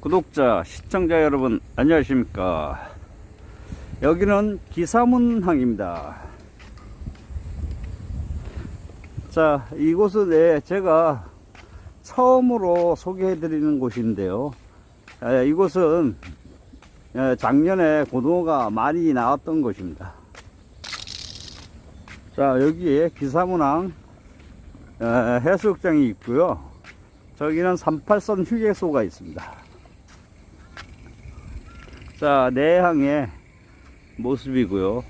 구독자, 시청자 여러분, 안녕하십니까. 여기는 기사문항입니다. 자, 이곳은 예, 제가 처음으로 소개해 드리는 곳인데요. 예, 이곳은 예, 작년에 고등어가 많이 나왔던 곳입니다. 자, 여기에 기사문항 예, 해수욕장이 있고요. 저기는 38선 휴게소가 있습니다. 자, 내항의 모습이고요.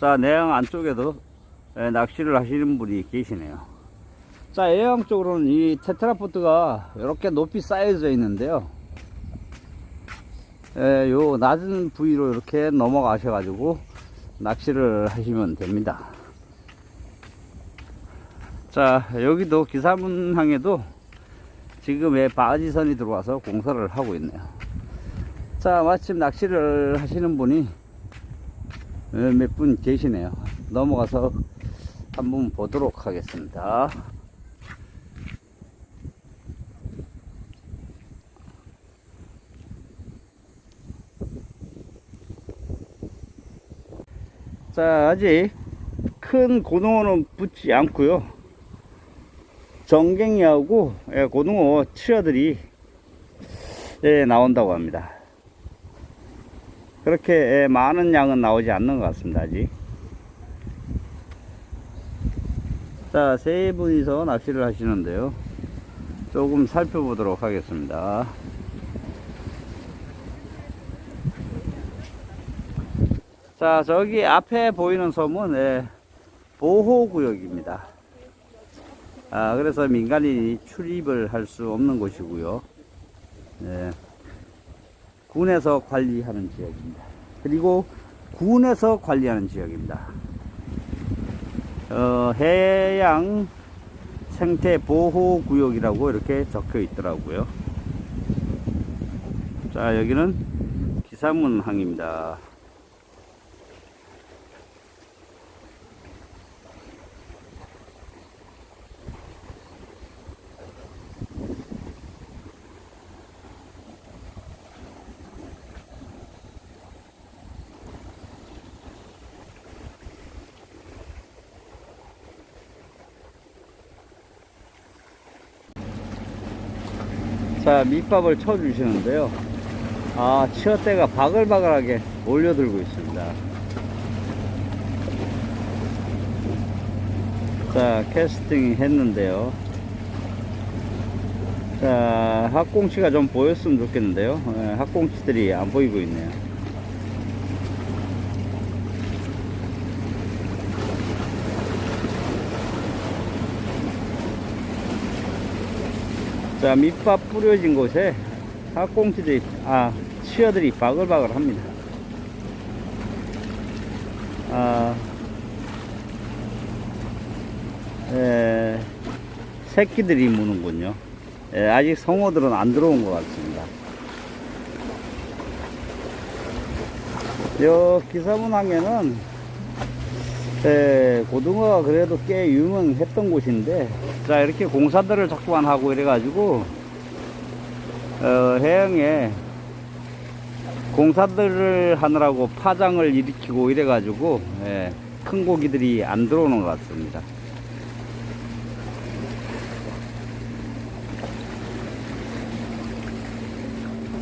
자, 내항 안쪽에도 예, 낚시를 하시는 분이 계시네요. 자, 해양 쪽으로는 이 테트라포트가 이렇게 높이 쌓여져 있는데요. 예, 요 낮은 부위로 이렇게 넘어가셔가지고 낚시를 하시면 됩니다. 자, 여기도 기사문항에도 지금의 바지선이 들어와서 공사를 하고 있네요. 자, 마침 낚시를 하시는 분이 몇 분 계시네요. 넘어가서 한번 보도록 하겠습니다. 자, 아직 큰 고등어는 붙지 않고요. 정갱이하고 예, 고등어 치어들이 예, 나온다고 합니다. 그렇게 예, 많은 양은 나오지 않는 것 같습니다. 아직. 자, 세 분이서 낚시를 하시는데요. 조금 살펴보도록 하겠습니다. 자, 저기 앞에 보이는 섬은 예, 보호구역입니다. 아, 그래서 민간인이 출입을 할 수 없는 곳이고요. 예, 군에서 관리하는 지역입니다. 그리고 군에서 관리하는 지역입니다. 어, 해양 생태 보호 구역이라고 이렇게 적혀 있더라고요. 자, 여기는 기사문항입니다. 자, 밑밥을 쳐 주시는데요. 아, 치어대가 바글바글하게 몰려들고 있습니다. 자, 캐스팅 했는데요. 자, 학꽁치가 좀 보였으면 좋겠는데요. 예, 학꽁치들이 안 보이고 있네요. 자, 밑밥 뿌려진 곳에 학꽁치들이, 아, 치어들이 바글바글 합니다. 아, 에, 새끼들이 무는군요. 예, 아직 성어들은 안 들어온 것 같습니다. 요 기사문항에는 예, 고등어가 그래도 꽤 유명했던 곳인데 자 이렇게 공사들을 자꾸만 하고 이래가지고 어, 해양에 공사들을 하느라고 파장을 일으키고 이래가지고 예, 큰 고기들이 안 들어오는 것 같습니다.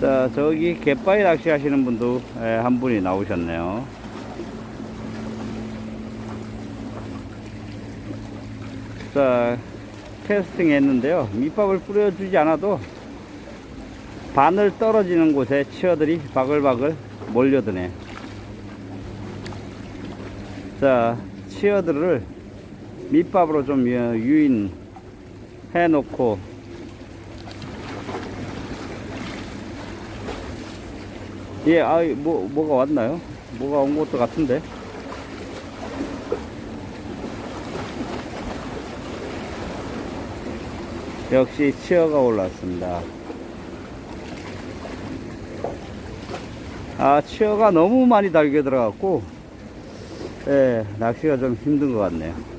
자 저기 갯바위 낚시 하시는 분도 예, 한 분이 나오셨네요. 자, 캐스팅 했는데요. 밑밥을 뿌려주지 않아도 바늘 떨어지는 곳에 치어들이 바글바글 몰려드네. 자, 치어들을 밑밥으로 좀 유- 유인해 놓고 예, 아, 뭐, 뭐가 왔나요? 뭐가 온 것도 같은데. 역시 치어가 올랐습니다. 아, 치어가 너무 많이 달게 들어갔고, 예, 낚시가 좀 힘든 것 같네요.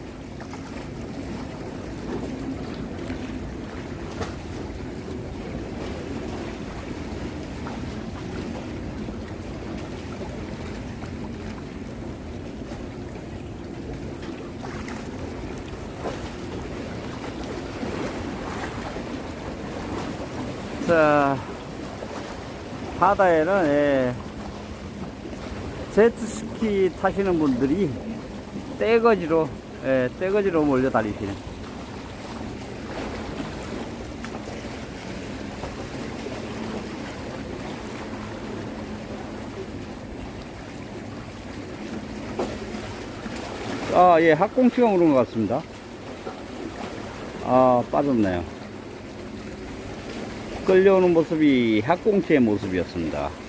자, 바다에는, 예, 제트스키 타시는 분들이 떼거지로, 예, 떼거지로 몰려 다니시네. 아, 예, 학꽁치가 오는 것 같습니다. 아, 빠졌네요. 끌려오는 모습이 학꽁치의 모습이었습니다.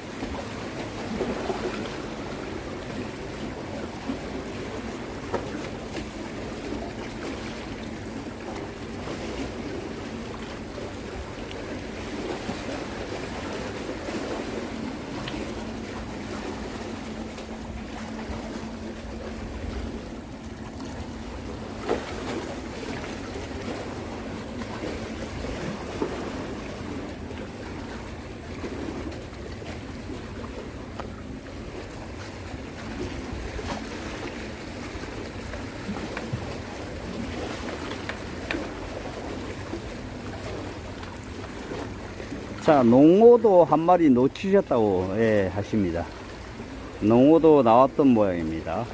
자, 농어도 한 마리 놓치셨다고 예, 하십니다. 농어도 나왔던 모양입니다.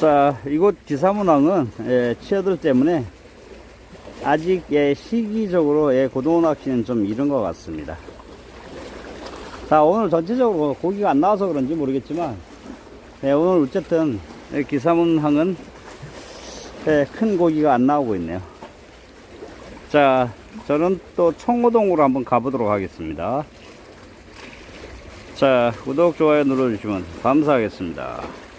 자, 이곳 기사문항은 예, 치어들 때문에 아직 예, 시기적으로 예, 고등어 낚시는 좀 이른 것 같습니다. 자, 오늘 전체적으로 고기가 안 나와서 그런지 모르겠지만 예, 오늘 어쨌든 예, 기사문항은 예, 큰 고기가 안 나오고 있네요. 자, 저는 또 청호동으로 한번 가보도록 하겠습니다. 자, 구독, 좋아요 눌러주시면 감사하겠습니다.